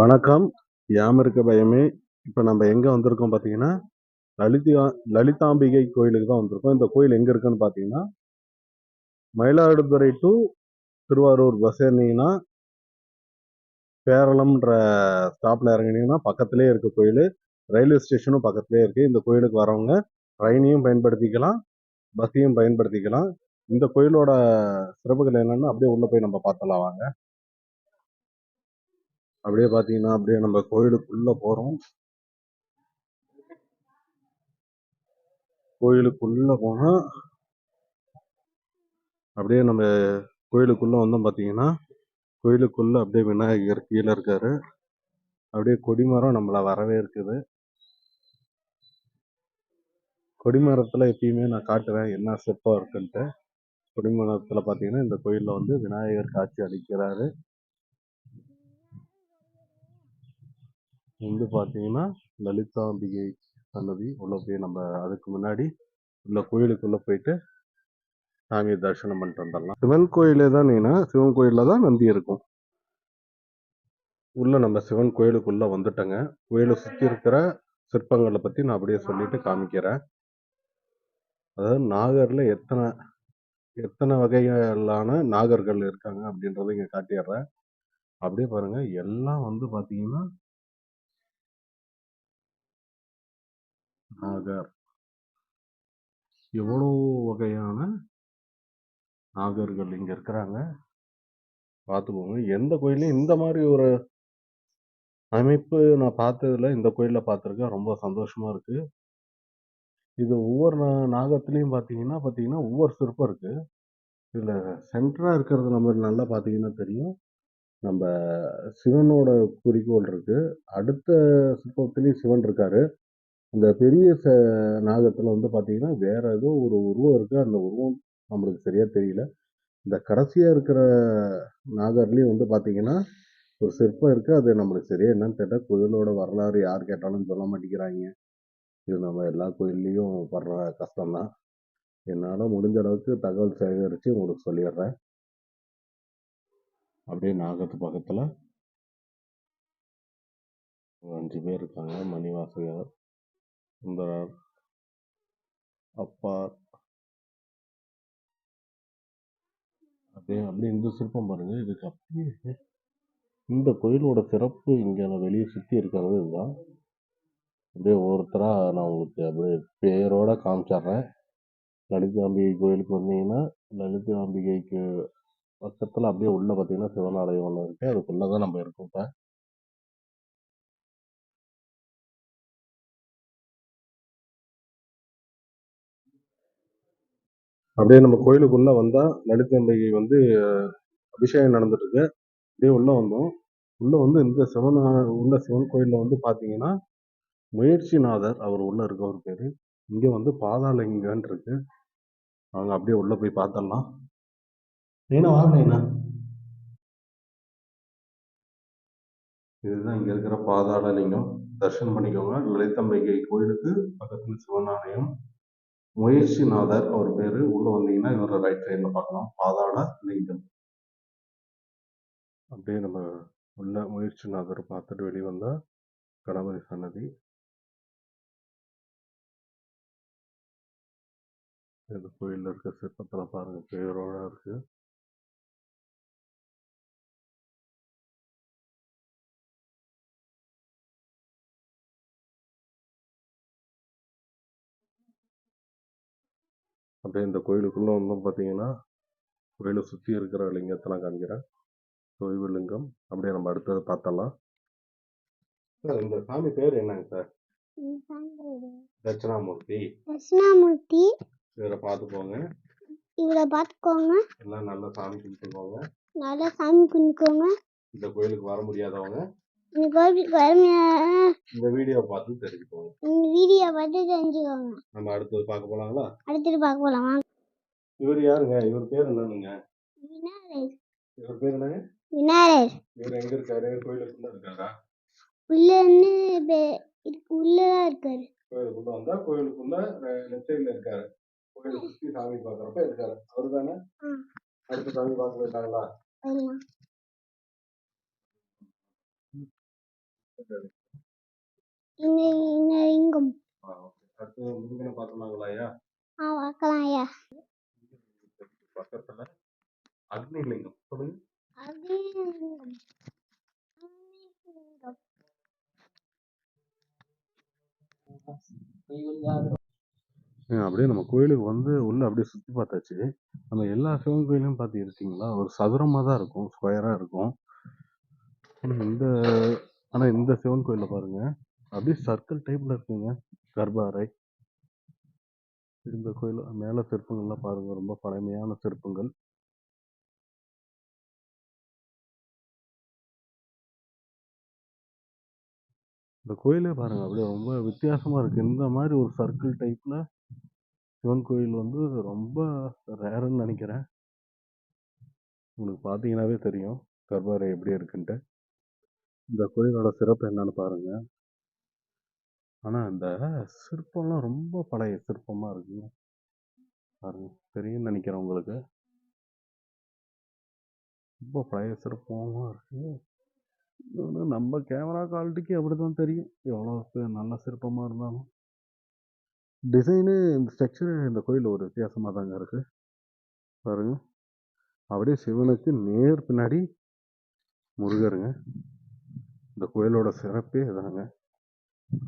வணக்கம். யாம் இருக்க பயமே. இப்போ நம்ம எங்கே வந்திருக்கோம் பார்த்தீங்கன்னா லலிதா லலிதாம்பிகை கோயிலுக்கு தான் வந்திருக்கோம். இந்த கோயில் எங்கே இருக்குன்னு பார்த்தீங்கன்னா மயிலாடுதுறை டு திருவாரூர் பஸ் ஏறினீங்கன்னா பேரளம்ன்ற ஸ்டாப்பில் இறங்குனீங்கன்னா பக்கத்துலேயே இருக்க கோயில். ரயில்வே ஸ்டேஷனும் பக்கத்துலேயே இருக்குது இந்த கோயிலுக்கு வரவங்க ட்ரெயினையும் பயன்படுத்திக்கலாம் பஸ்ஸையும் பயன்படுத்திக்கலாம். இந்த கோயிலோட சிறப்புகள் என்னென்னா அப்படியே உள்ளே போய் நம்ம பார்த்தலாம் வாங்க. அப்படியே பார்த்தீங்கன்னா அப்படியே நம்ம கோயிலுக்குள்ளே போகிறோம் கோயிலுக்குள்ளே போனால் அப்படியே நம்ம கோயிலுக்குள்ளே வந்தோம் பார்த்தீங்கன்னா கோயிலுக்குள்ளே அப்படியே விநாயகர் கீழே இருக்காரு. அப்படியே கொடிமரம் நம்மளை வரவே இருக்குது. கொடிமரத்தில் எப்பயுமே நான் காட்டுவேன் என்ன சிற்பம் இருக்குன்ட்டு. கொடிமரத்தில் பார்த்தீங்கன்னா இந்த கோயிலில் வந்து விநாயகர் காட்சி அளிக்கிறாரு. வந்து பார்த்தீங்கன்னா லலிதாம்பிகை சன்னதி உள்ள போய் நம்ம அதுக்கு முன்னாடி உள்ள கோயிலுக்குள்ளே போயிட்டு சாமியை தரிசனம் பண்ணிட்டு வந்துடலாம். சிவன் கோயிலே தான் நீனா சிவன் கோயிலில் தான் நந்தி இருக்கும். உள்ளே நம்ம சிவன் கோயிலுக்குள்ளே வந்துட்டோங்க. கோயிலை சுற்றி இருக்கிற சிற்பங்களை பற்றி நான் அப்படியே சொல்லிட்டு காமிக்கிறேன். அதாவது நாகரில் எத்தனை எத்தனை வகைகளான நாகர்கள் இருக்காங்க அப்படின்றத இங்கே காட்டிடுறேன். அப்படியே பாருங்கள் எல்லாம் வந்து பார்த்தீங்கன்னா நாகர் எவ்வளோ வகையான நாகர்கள் இங்கே இருக்கிறாங்க? பார்த்துக்கோங்க எந்த கோயிலையும் இந்த மாதிரி ஒரு அமைப்பு நான் பார்த்ததுல இந்த கோயிலில் பார்த்துருக்கேன். ரொம்ப சந்தோஷமாக இருக்குது இது ஒவ்வொரு நா நாகத்துலேயும் பார்த்தீங்கன்னா பார்த்தீங்கன்னா ஒவ்வொரு சிற்பம் இருக்குது இதில் சென்டராக இருக்கிறது நம்ம நல்லா பார்த்தீங்கன்னா தெரியும். நம்ம சிவனோட குறிக்கோள் இருக்குது அடுத்த சிற்பத்துலேயும் சிவன் இருக்கார். இந்த பெரிய ச நாகத்தில் வந்து பார்த்தீங்கன்னா வேற ஏதோ ஒரு உருவம் இருக்குது அந்த உருவம் நம்மளுக்கு சரியாக தெரியல. இந்த கடைசியாக இருக்கிற நாகர்லேயும் வந்து பார்த்தீங்கன்னா ஒரு சிற்பம் இருக்குது அது நம்மளுக்கு சரியாக என்னன்னு தெரியல. கோயிலோட வரலாறு யார் கேட்டாலும் சொல்ல மாட்டேங்கிறாங்க. இது நம்ம எல்லா கோயில்லையும் படுற கஷ்டம்தான். என்னால் முடிஞ்ச அளவுக்கு தகவல் சேகரித்து உங்களுக்கு சொல்லிடுறேன். அப்படியே நாகத்து பக்கத்தில் ஒரு அஞ்சு பேர் இருக்காங்க. மணிவாசகர் சுந்தரர் அப்பார் அப்படியே அப்படியே இந்த சிற்பம் பாருங்க. இதுக்கு அப்படியே இந்த கோயிலோட சிறப்பு இங்கே நான் வெளியே சுற்றி இருக்கிறது இதுதான். அப்படியே ஒவ்வொருத்தராக நான் உங்களுக்கு அப்படியே பேரோட காமிச்சிடுறேன். லலிதாம்பிகை கோயிலுக்கு வந்தீங்கன்னா லலிதாம்பிகைக்கு பக்கத்தில் அப்படியே உள்ள பார்த்தீங்கன்னா சிவனாலயம் ஒன்று இருக்குது அதுக்குள்ளே தான் நம்ம இருக்கோம் இப்போ. அப்படியே நம்ம கோயிலுக்குள்ளே வந்தால் லலிதாம்பிகை வந்து அபிஷேகம் நடந்துட்டுருக்கு. அப்படியே உள்ளே வந்தோம். உள்ளே வந்து இந்த சிவன் உள்ள சிவன் கோயிலில் வந்து பார்த்தீங்கன்னா முயற்சிநாதர் அவர் உள்ளே இருக்க ஒரு இங்கே வந்து பாதாளிங்கன்னு இருக்கு. அவங்க அப்படியே உள்ளே போய் பார்த்தரலாம் நீனா வாங்க இதுதான் இங்கே இருக்கிற பாதாளலிங்கம். தரிசனம் பண்ணிக்கோங்க. லலிதாம்பிகை கோயிலுக்கு பக்கத்தில் சிவன் ஆலயம். முயற்சிநாதர் அவர் பேர். உள்ள வந்தீங்கன்னா இவர ரைட் சைடில் பார்க்கலாம். பாதாள லிங்கம். அப்படியே நம்ம உள்ள முயற்சிநாதர் பார்த்துட்டு வெளியே வந்தால் கணபதி சன்னதி. இந்த கோயிலில் இருக்க சிற்பத்தில் பாருங்கள் பேரோட இருக்குது அப்படியே இந்த கோயிலுக்குள்ள வந்தோம் பார்த்தீங்கன்னா கோயிலை சுற்றி இருக்கிற லிங்கத்தெல்லாம் காமிக்கிறேன் தொய்வு லிங்கம். அப்படியே நம்ம அடுத்தது பார்த்தலாம் சார் இந்த சாமி பேர் என்னங்க சார்? தட்சிணாமூர்த்தி. தட்சிணாமூர்த்தி. இவரை பார்த்துக்கோங்க. இவரை பார்த்துக்கோங்க. எல்லாம் நல்லா சாமி கும்பிட்டுக்கோங்க. நல்லா சாமி கும்பிட்டுக்கோங்க. இந்த கோயிலுக்கு வர முடியாதவங்க இந்த இந்த வீடியோ பார்த்து தெரிஞ்சுக்கோங்க. இந்த வீடியோ பார்த்து தெரிஞ்சுக்கோங்க. நம்ம அடுத்தது பார்க்க போலாங்களா? அடுத்தது பார்க்க போலாம். இவர் யாருங்க? இவர் பேர் என்னங்க விநாயகர். இவர் பேர் என்னங்க? விநாயகர். இவர் எங்க இருக்காரு? கோயிலுக்குள்ள இருக்காரா? உள்ள இருந்து உள்ளதான் இருக்காரு. கோயிலுக்குள்ள வந்தா கோயிலுக்குள்ள லெஃப்ட் சைடுல இருக்காரு. கோயிலை சுத்தி சாமி பாக்குறப்ப இருக்காரு. அவரு தானே. அடுத்த சாமி பார்க்க போயிட்டாங்களா ஓகே. அடுத்து முருகனை பார்க்கலாங்களா ஐயா? ஆ பார்க்கலாம் ஐயா. பக்கத்துல அக்னிலிங்கம் சொல்லுங்க. அக்னிலிங்கம் அப்படியே நம்ம கோயிலுக்கு வந்து உள்ள அப்படியே சுத்தி பார்த்தாச்சு. நம்ம எல்லா சிவன் கோயிலும் பார்த்து இருக்கீங்களா ஒரு சதுரமா தான் இருக்கும் ஸ்கொயரா இருக்கும். இந்த ஆனா இந்த சிவன் கோயில்ல பாருங்க. அப்படியே சர்க்கிள் டைப்ல இருக்குங்க. கர்ப்பாறை இந்த கோயில் மேல சிற்பங்கள்லாம் பாருங்க. ரொம்ப பழமையான சிற்பங்கள் இந்த கோயிலே பாருங்க. அப்படியே ரொம்ப வித்தியாசமா இருக்கு. இந்த மாதிரி ஒரு சர்க்கிள் டைப்ல சிவன் கோயில் வந்து ரொம்ப ரேருன்னு நினைக்கிறேன். உங்களுக்கு பார்த்தீங்கன்னாவே தெரியும். கர்ப்பாறை எப்படி இருக்குன்ட்டு. இந்த கோயிலோட சிறப்பு என்னன்னு பாருங்க. ஆனா இந்த சிற்பம்லாம் ரொம்ப பழைய சிற்பமா இருக்குங்க பாருங்க தெரியும்னு நினைக்கிறேன் உங்களுக்கு. ரொம்ப பழைய சிற்பமா இருக்கு. நம்ம கேமரா குவாலிட்டிக்கு அப்படிதான் தெரியும். எவ்வளோ பெ- நல்ல சிற்பமா இருந்தாலும். டிசைனு இந்த ஸ்ட்ரக்சரு இந்த கோயில் ஒரு வித்தியாசமா தாங்க இருக்கு. பாருங்க. அப்படியே சிவனுக்கு நேர் பின்னாடி முருகருங்க. இந்த கோயிலோட சிறப்பே இதாங்க.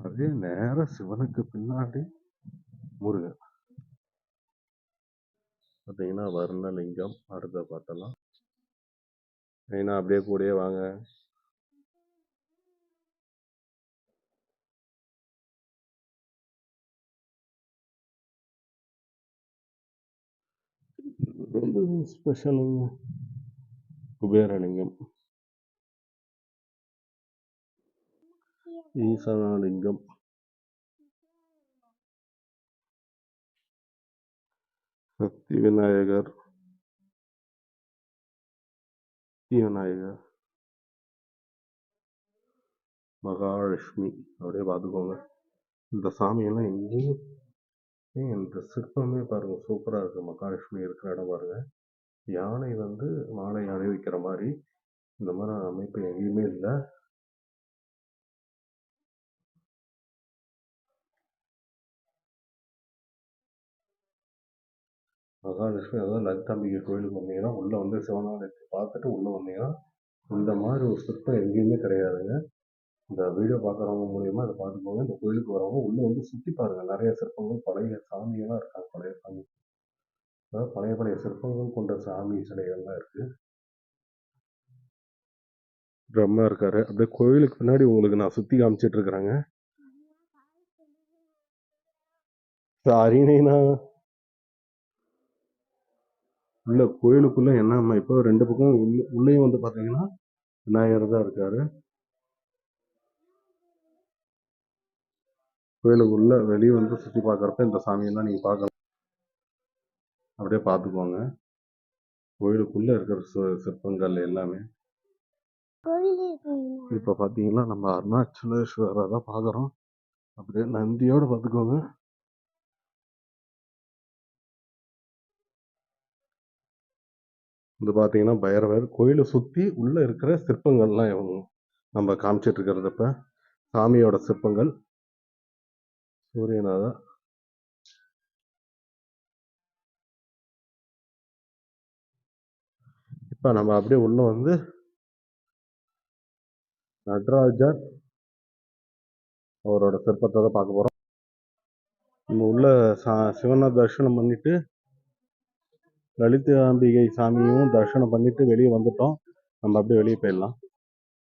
அப்படியே நேரா சிவனுக்கு பின்னாடி முருகர் பார்த்தீங்கன்னா வர்ணலிங்கம் அடுத்த பார்த்தலாம் ஏன்னா அப்படியே கூடயே வாங்க. ரொம்ப ஸ்பெஷலுங்க குபேரலிங்கம். ஈசனாலிங்கம். சக்தி விநாயகர். சக்தி விநாயகர். மகாலட்சுமி. அப்படியே பார்த்துக்கோங்க. இந்த சாமியெல்லாம் எங்கேயும் இந்த சிற்பமே பாருங்க சூப்பராக இருக்கு. மகாலட்சுமி இருக்கிற இடம் பாருங்க. யானை வந்து மாலை அணிவிக்கிற மாதிரி இந்த மாதிரி அமைப்பு எங்கேயுமே இல்லை. மகாலட்சுமி அதாவது லலிதாம்பிகை கோயிலுக்கு வந்தீங்கன்னா உள்ளே வந்து சிவனாலயத்தை பார்த்துட்டு உள்ளே வந்தீங்கன்னா இந்த மாதிரி ஒரு சிற்பம் எங்கேயுமே கிடையாதுங்க. இந்த வீடியோ பார்க்குறவங்க மூலியமாக அதை பார்த்து பார்த்துக்கோங்க இந்த கோயிலுக்கு வரவங்க உள்ளே வந்து சுற்றி பாருங்கள் நிறைய சிற்பங்கள் பழைய சாமியெல்லாம் இருக்காங்க. பழைய சாமி. அதாவது பழைய பழைய சிற்பங்கள் கொண்ட சாமி சிலைகள்லாம் இருக்குது பிரம்மா இருக்காரு. அப்படியே கோயிலுக்கு பின்னாடி உங்களுக்கு நான் சுற்றி காமிச்சிட்டு இருக்கிறேங்க. சாரினா உள்ள கோயிலுக்குள்ளே என்ன இப்போ ரெண்டு பக்கம் உள்ள உள்ளேயும் வந்து பார்த்தீங்கன்னா விநாயகர் தான் இருக்காரு. கோயிலுக்குள்ளே வெளியே வந்து சுற்றி பார்க்குறப்ப இந்த சாமியெல்லாம் நீங்கள் பார்க்கலாம் அப்படியே பார்த்துக்கோங்க கோயிலுக்குள்ளே இருக்கிற சி- சிற்பங்கள் எல்லாமே. இப்போ பார்த்தீங்கன்னா நம்ம அருணாச்சலேஸ்வரரை தான் பார்க்குறோம் அப்படியே நந்தியோடு பார்த்துக்கோங்க இது பார்த்தீங்கன்னா பைரவர் கோயிலை சுற்றி உள்ளே இருக்கிற சிற்பங்கள்லாம் இவங்க நம்ம காமிச்சிட்டு இருக்கிறது சாமியோட சிற்பங்கள். சூரியனாதா இப்போ நம்ம அப்படியே உள்ள வந்து நடராஜர் அவரோட சிற்பத்தை தான் பார்க்க போகிறோம் நம்ம உள்ள சா- சிவனை தரிசனம் பண்ணிட்டு லலிதாம்பிகை சாமியும் தரிசனம் பண்ணிட்டு வெளியே வந்துட்டோம். நம்ம அப்படியே வெளியே போயிடலாம்.